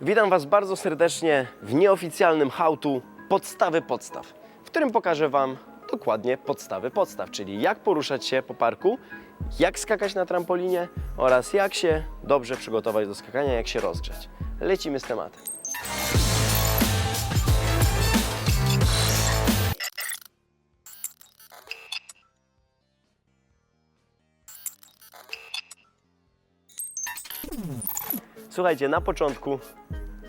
Witam Was bardzo serdecznie w nieoficjalnym hałtu Podstawy Podstaw, w którym pokażę Wam dokładnie podstawy podstaw, czyli jak poruszać się po parku, jak skakać na trampolinie oraz jak się dobrze przygotować do skakania, jak się rozgrzać. Lecimy z tematem. Słuchajcie, na początku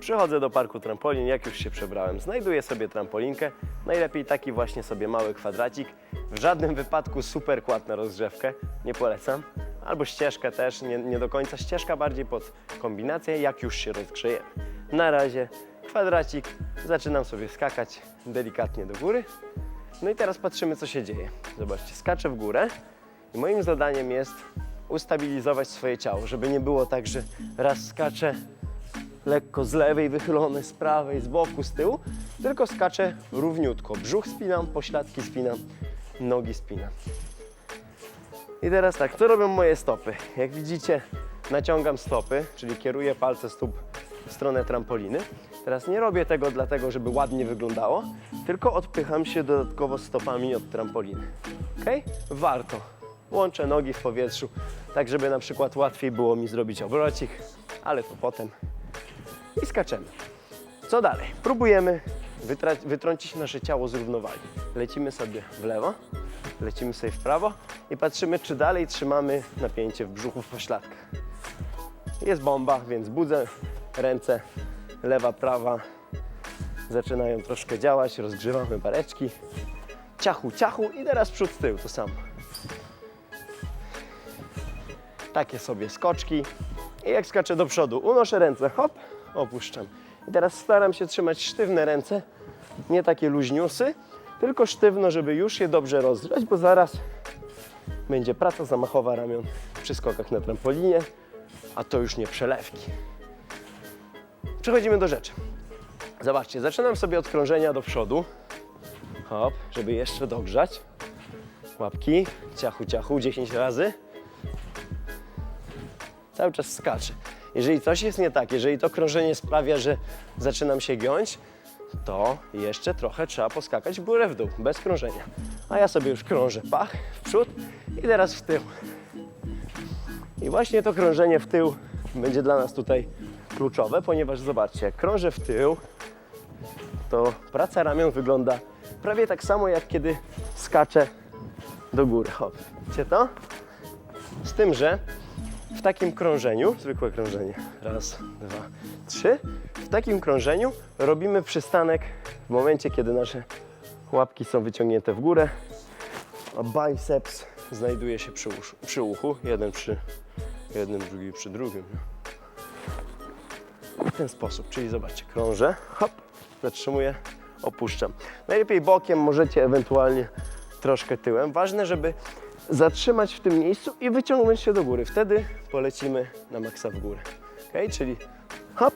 przychodzę do parku trampolin, jak już się przebrałem. Znajduję sobie trampolinkę, najlepiej taki właśnie sobie mały kwadracik. W żadnym wypadku super kład na rozgrzewkę, nie polecam. Albo ścieżkę też, nie, nie do końca ścieżka, bardziej pod kombinację, jak już się rozgrzejemy. Na razie kwadracik, zaczynam sobie skakać delikatnie do góry. No i teraz patrzymy, co się dzieje. Zobaczcie, skaczę w górę i moim zadaniem jest ustabilizować swoje ciało, żeby nie było tak, że raz skaczę lekko z lewej wychylony, z prawej, z boku, z tyłu, tylko skaczę równiutko. Brzuch spinam, pośladki spinam, nogi spinam. I teraz tak, co robią moje stopy? Jak widzicie, naciągam stopy, czyli kieruję palce stóp w stronę trampoliny. Teraz nie robię tego dlatego, żeby ładnie wyglądało, tylko odpycham się dodatkowo stopami od trampoliny. Ok? Warto. Łączę nogi w powietrzu, tak żeby na przykład łatwiej było mi zrobić obrocik, ale to potem. I skaczemy. Co dalej? Próbujemy wytrącić nasze ciało z równowagi. Lecimy sobie w lewo, lecimy sobie w prawo i patrzymy, czy dalej trzymamy napięcie w brzuchu, w pośladkach. Jest bomba, więc budzę ręce, lewa, prawa. Zaczynają troszkę działać, rozgrzewamy bareczki. Ciachu, ciachu i teraz przód, tył, to samo. Takie sobie skoczki. I jak skaczę do przodu, unoszę ręce, hop, opuszczam. I teraz staram się trzymać sztywne ręce, nie takie luźniusy, tylko sztywno, żeby już je dobrze rozgrzać, bo zaraz będzie praca zamachowa ramion przy skokach na trampolinie, a to już nie przelewki. Przechodzimy do rzeczy. Zobaczcie, zaczynam sobie od krążenia do przodu. Hop, żeby jeszcze dogrzać. Łapki, ciachu, ciachu, 10 razy. Cały czas skaczę. Jeżeli coś jest nie tak, jeżeli to krążenie sprawia, że zaczynam się giąć, to jeszcze trochę trzeba poskakać w górę, w dół, bez krążenia. A ja sobie już krążę, pach, w przód i teraz w tył. I właśnie to krążenie w tył będzie dla nas tutaj kluczowe, ponieważ zobaczcie, jak krążę w tył, to praca ramion wygląda prawie tak samo, jak kiedy skaczę do góry. Hop, widzicie to? Z tym, że w takim krążeniu, zwykłe krążenie, raz, dwa, trzy, w takim krążeniu robimy przystanek w momencie, kiedy nasze łapki są wyciągnięte w górę, a biceps znajduje się przy, uszu, przy uchu, jeden przy jednym, drugi przy drugim. W ten sposób, czyli zobaczcie, krążę, hop, zatrzymuję, opuszczam. Najlepiej bokiem, możecie ewentualnie troszkę tyłem. Ważne, żeby zatrzymać w tym miejscu i wyciągnąć się do góry. Wtedy polecimy na maksa w górę. Ok, czyli hop,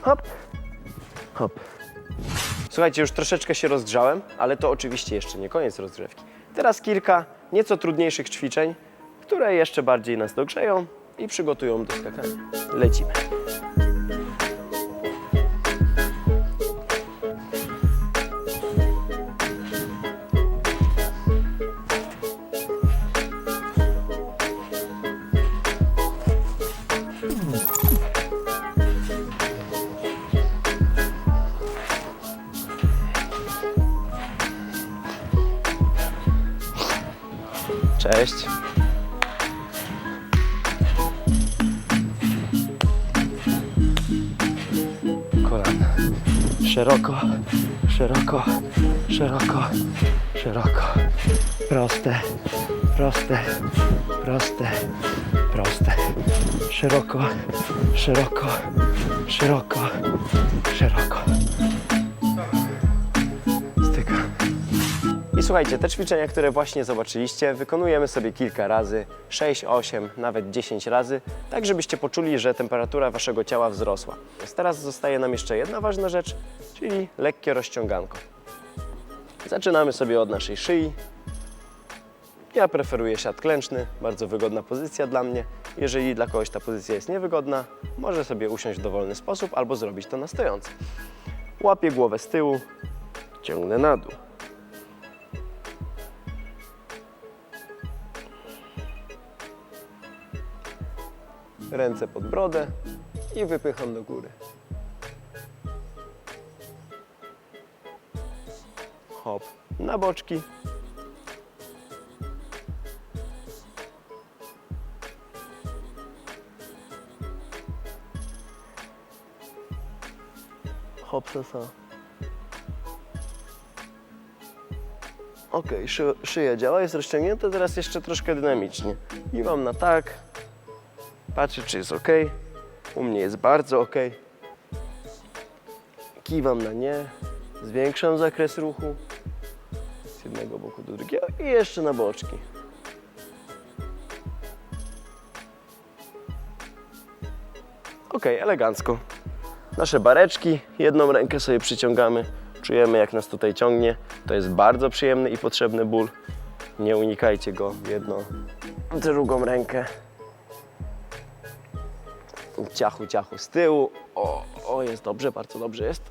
hop, hop. Słuchajcie, już troszeczkę się rozgrzałem, ale to oczywiście jeszcze nie koniec rozgrzewki. Teraz kilka nieco trudniejszych ćwiczeń, które jeszcze bardziej nas dogrzeją i przygotują do skakania. Lecimy. Cześć. Kolana. Szeroko, szeroko, szeroko, szeroko. Proste, proste, proste, proste. Szeroko, szeroko, szeroko, szeroko. Słuchajcie, te ćwiczenia, które właśnie zobaczyliście, wykonujemy sobie kilka razy, 6, 8, nawet 10 razy, tak żebyście poczuli, że temperatura waszego ciała wzrosła. Teraz zostaje nam jeszcze jedna ważna rzecz, czyli lekkie rozciąganko. Zaczynamy sobie od naszej szyi Ja preferuję siat klęczny, bardzo wygodna pozycja dla mnie. Jeżeli dla kogoś ta pozycja jest niewygodna, może sobie usiąść w dowolny sposób albo zrobić to na stojąco. Łapię głowę z tyłu, ciągnę na dół. Ręce pod brodę i wypycham do góry. Hop, na boczki. Hop, sasa. Ok, szy, szyja działa, jest rozciągnięta, teraz jeszcze troszkę dynamicznie. I mam na tak. Patrzę, czy jest ok. U mnie jest bardzo ok. Kiwam na nie. Zwiększam zakres ruchu. Z jednego boku do drugiego i jeszcze na boczki. Ok, elegancko. Nasze bareczki, jedną rękę sobie przyciągamy, czujemy jak nas tutaj ciągnie. To jest bardzo przyjemny i potrzebny ból. Nie unikajcie go jedną, drugą rękę. Ciachu, ciachu z tyłu. O, o, jest dobrze, bardzo dobrze jest.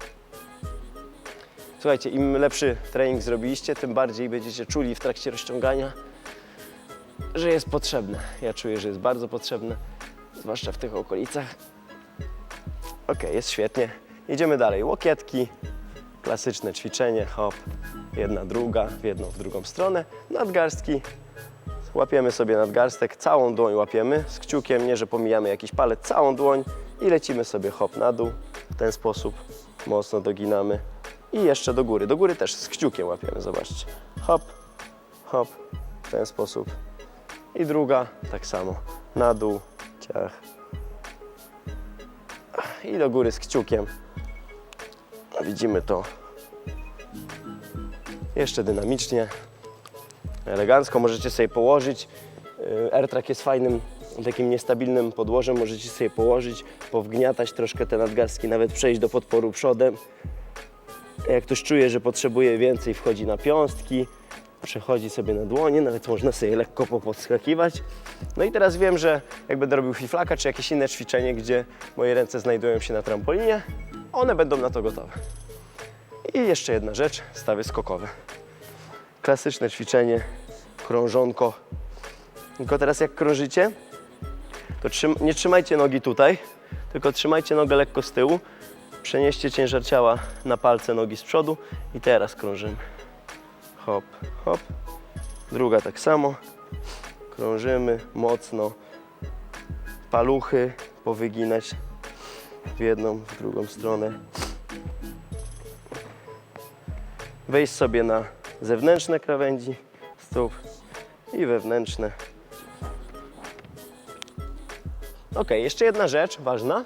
Słuchajcie, im lepszy trening zrobiliście, tym bardziej będziecie czuli w trakcie rozciągania, że jest potrzebne. Ja czuję, że jest bardzo potrzebne, zwłaszcza w tych okolicach. Ok, jest świetnie. Jedziemy dalej. Łokietki, klasyczne ćwiczenie, hop, jedna, druga, w jedną, w drugą stronę. Nadgarstki, łapiemy sobie nadgarstek, całą dłoń łapiemy z kciukiem, nie że pomijamy jakiś palec, całą dłoń i lecimy sobie hop na dół. W ten sposób mocno doginamy i jeszcze do góry. Do góry też z kciukiem łapiemy, zobaczcie. Hop, hop, w ten sposób. I druga, tak samo, na dół, ciach, i do góry z kciukiem. Widzimy to jeszcze dynamicznie, elegancko. Możecie sobie położyć. Yy, AirTrack jest fajnym, takim niestabilnym podłożem. Możecie sobie położyć, powgniatać troszkę te nadgarstki, nawet przejść do podporu przodem. Jak ktoś czuje, że potrzebuje więcej, wchodzi na piąstki, przechodzi sobie na dłonie, nawet można sobie lekko popodskakiwać. No i teraz wiem, że jak będę robił fiflaka czy jakieś inne ćwiczenie, gdzie moje ręce znajdują się na trampolinie, one będą na to gotowe. I jeszcze jedna rzecz, stawy skokowe. Klasyczne ćwiczenie, krążonko. Tylko teraz jak krążycie, to nie trzymajcie nogi tutaj, tylko trzymajcie nogę lekko z tyłu. Przenieście ciężar ciała na palce nogi z przodu i teraz krążymy. Hop, hop. Druga tak samo. Krążymy mocno. Paluchy powyginać w jedną, w drugą stronę. Wejść sobie na zewnętrzne krawędzi stóp i wewnętrzne. Ok, jeszcze jedna rzecz ważna.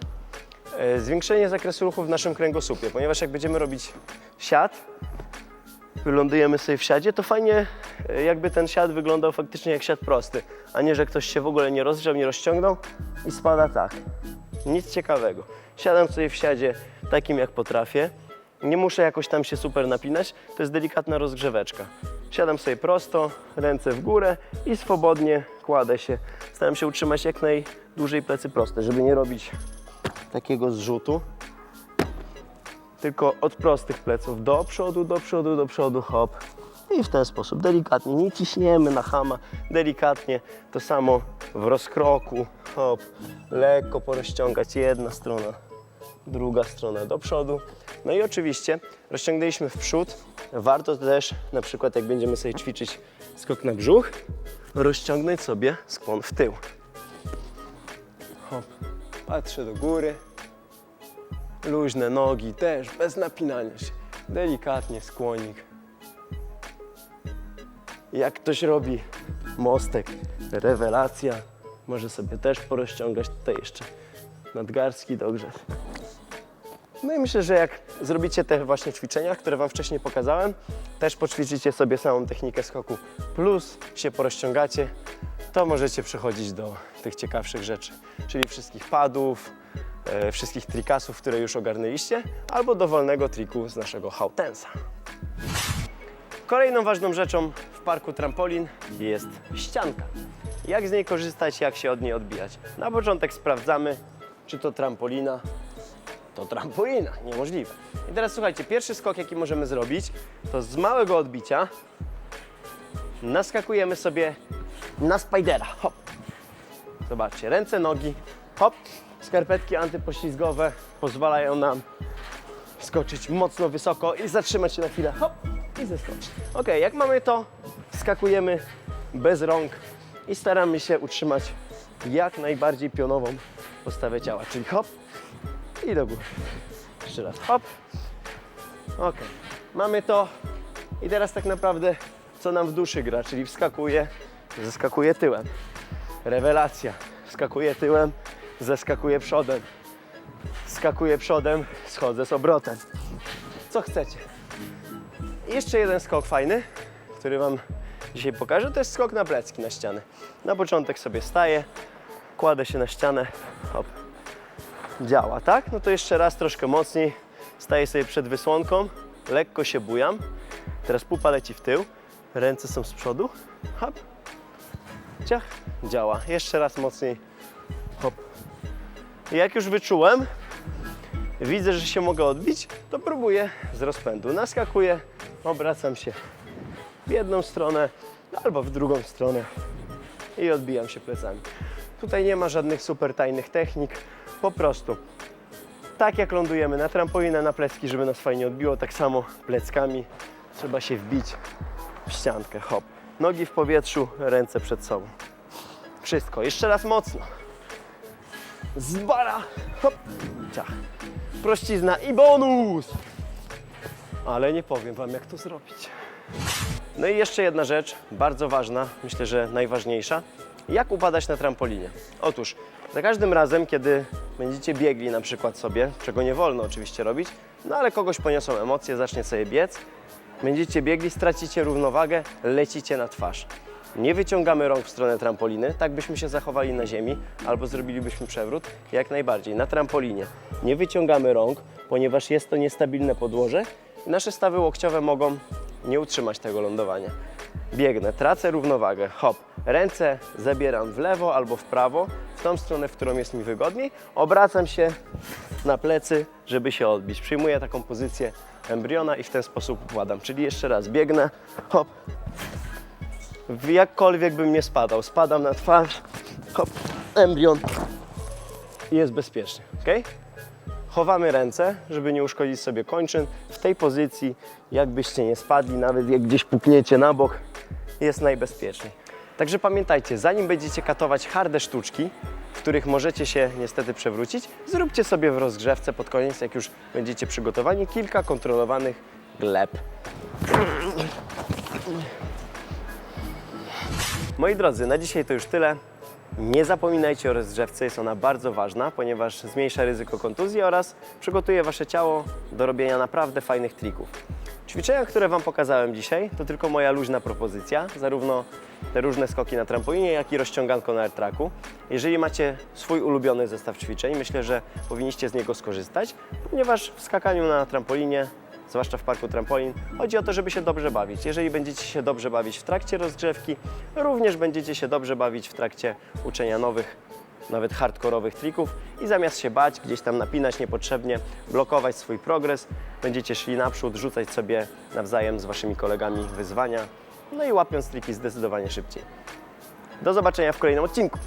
E, Zwiększenie zakresu ruchu w naszym kręgosłupie, ponieważ jak będziemy robić siat, wylądujemy sobie w siadzie, to fajnie e, jakby ten siad wyglądał faktycznie jak siad prosty, a nie, że ktoś się w ogóle nie rozgrzał, nie rozciągnął i spada tak. Nic ciekawego. Siadam sobie w siadzie takim jak potrafię. Nie muszę jakoś tam się super napinać, to jest delikatna rozgrzeweczka. Siadam sobie prosto, ręce w górę i swobodnie kładę się. Staram się utrzymać jak najdłużej plecy proste, żeby nie robić takiego zrzutu tylko od prostych pleców do przodu, do przodu, do przodu, hop. I w ten sposób delikatnie, nie ciśniemy na hama, delikatnie. To samo w rozkroku, hop. Lekko porozciągać jedna strona, druga strona do przodu. No i oczywiście rozciągnęliśmy w przód. Warto też, na przykład jak będziemy sobie ćwiczyć skok na brzuch, rozciągnąć sobie skłon w tył. Hop. Patrzę do góry, Luźne nogi też, bez napinania się. Delikatnie skłonik. Jak ktoś robi mostek, rewelacja. Może sobie też porozciągać tutaj jeszcze nadgarstki dogrzeć. No i myślę, że jak zrobicie te właśnie ćwiczenia, które Wam wcześniej pokazałem, też poćwiczycie sobie samą technikę skoku, plus się porozciągacie, to możecie przechodzić do tych ciekawszych rzeczy, czyli wszystkich padów, e, wszystkich trikasów, które już ogarnęliście, albo dowolnego triku z naszego hałtensa. Kolejną ważną rzeczą w parku trampolin jest ścianka. Jak z niej korzystać, jak się od niej odbijać. Na początek sprawdzamy, czy to trampolina, to trampolina, niemożliwe. I teraz słuchajcie, pierwszy skok jaki możemy zrobić, to z małego odbicia naskakujemy sobie na spidera. Hop. Zobaczcie, ręce, nogi, hop. Skarpetki antypoślizgowe pozwalają nam skoczyć mocno wysoko i zatrzymać się na chwilę, hop, i zeskoczyć. Ok, jak mamy to, skakujemy bez rąk i staramy się utrzymać jak najbardziej pionową postawę ciała, czyli hop i do góry. Jeszcze raz, hop. Ok, mamy to i teraz tak naprawdę co nam w duszy gra, czyli wskakuje, zeskakuje tyłem. Rewelacja, wskakuje tyłem, zeskakuje przodem. Skakuję przodem, schodzę z obrotem. Co chcecie. Jeszcze jeden skok fajny, który Wam dzisiaj pokażę, to jest skok na plecki, na ścianę. Na początek sobie staję, kładę się na ścianę, hop. Działa, tak? No to jeszcze raz troszkę mocniej. Staję sobie przed wysłonką, lekko się bujam. Teraz pupa leci w tył, ręce są z przodu, hop. Ciach, działa. Jeszcze raz mocniej, hop. Jak już wyczułem, widzę, że się mogę odbić, to próbuję z rozpędu. Naskakuję, obracam się w jedną stronę albo w drugą stronę i odbijam się plecami. Tutaj nie ma żadnych super tajnych technik, po prostu tak jak lądujemy na trampolinę, na plecki, żeby nas fajnie odbiło, tak samo pleckami trzeba się wbić w ściankę, hop. Nogi w powietrzu, ręce przed sobą. Wszystko, jeszcze raz mocno. Z bara, hop, ciach. Prościzna i bonus! Ale nie powiem Wam, jak to zrobić. No i jeszcze jedna rzecz, bardzo ważna, myślę, że najważniejsza. Jak upadać na trampolinie? Otóż, za każdym razem, kiedy będziecie biegli na przykład sobie, czego nie wolno oczywiście robić, no ale kogoś poniosą emocje, zacznie sobie biec, będziecie biegli, stracicie równowagę, lecicie na twarz. Nie wyciągamy rąk w stronę trampoliny, tak byśmy się zachowali na ziemi, albo zrobilibyśmy przewrót, jak najbardziej. Na trampolinie nie wyciągamy rąk, ponieważ jest to niestabilne podłoże i nasze stawy łokciowe mogą nie utrzymać tego lądowania. Biegnę, tracę równowagę, hop, ręce zabieram w lewo albo w prawo, w tą stronę, w którą jest mi wygodniej, obracam się na plecy, żeby się odbić. Przyjmuję taką pozycję embriona i w ten sposób układam. Czyli jeszcze raz, biegnę, hop, jakkolwiek bym nie spadał. Spadam na twarz, hop, embrion i jest bezpiecznie, ok? Chowamy ręce, żeby nie uszkodzić sobie kończyn. W tej pozycji, jakbyście nie spadli, nawet jak gdzieś pukniecie na bok, jest najbezpieczniej. Także pamiętajcie, zanim będziecie katować harde sztuczki, w których możecie się niestety przewrócić, zróbcie sobie w rozgrzewce pod koniec, jak już będziecie przygotowani, kilka kontrolowanych gleb. Moi drodzy, na dzisiaj to już tyle. Nie zapominajcie o rozgrzewce, jest ona bardzo ważna, ponieważ zmniejsza ryzyko kontuzji oraz przygotuje Wasze ciało do robienia naprawdę fajnych trików. Ćwiczenia, które Wam pokazałem dzisiaj, to tylko moja luźna propozycja, zarówno te różne skoki na trampolinie, jak i rozciąganko na airtracku. Jeżeli macie swój ulubiony zestaw ćwiczeń, myślę, że powinniście z niego skorzystać, ponieważ w skakaniu na trampolinie zwłaszcza w parku trampolin, chodzi o to, żeby się dobrze bawić. Jeżeli będziecie się dobrze bawić w trakcie rozgrzewki, również będziecie się dobrze bawić w trakcie uczenia nowych, nawet hardkorowych trików i zamiast się bać, gdzieś tam napinać niepotrzebnie, blokować swój progres, będziecie szli naprzód, rzucać sobie nawzajem z waszymi kolegami wyzwania, no i łapiąc triki zdecydowanie szybciej. Do zobaczenia w kolejnym odcinku.